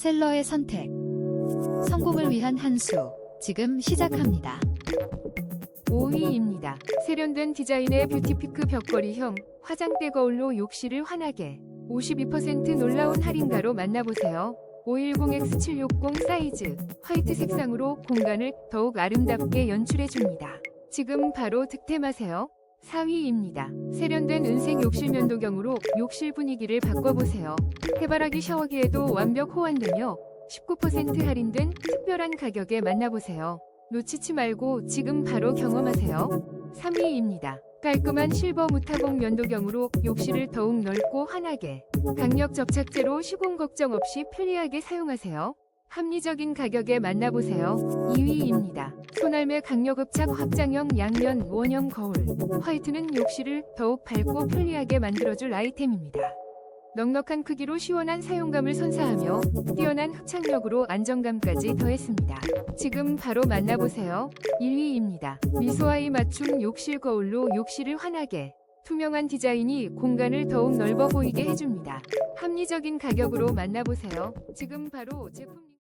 셀러의 선택. 성공을 위한 한 수. 지금 시작합니다. 5위입니다. 세련된 디자인의 뷰티피크 벽걸이형 화장대 거울로 욕실을 환하게 52% 놀라운 할인가로 만나보세요. 510X760 사이즈 화이트 색상으로 공간을 더욱 아름답게 연출해줍니다. 지금 바로 득템하세요. 4위입니다. 세련된 은색 욕실 면도경으로 욕실 분위기를 바꿔보세요. 해바라기 샤워기에도 완벽 호환되며 19% 할인된 특별한 가격에 만나보세요. 놓치지 말고 지금 바로 경험하세요. 3위입니다. 깔끔한 실버 무타공 면도경으로 욕실을 더욱 넓고 환하게 강력 접착제로 시공 걱정 없이 편리하게 사용하세요. 합리적인 가격에 만나보세요. 2위입니다. 손알매 강력흡착 확장형 양면 원형 거울 화이트는 욕실을 더욱 밝고 편리하게 만들어줄 아이템입니다. 넉넉한 크기로 시원한 사용감을 선사하며 뛰어난 흡착력으로 안정감까지 더했습니다. 지금 바로 만나보세요. 1위입니다. 미소아이 맞춤 욕실 거울로 욕실을 환하게 투명한 디자인이 공간을 더욱 넓어 보이게 해줍니다. 합리적인 가격으로 만나보세요. 지금 바로 제품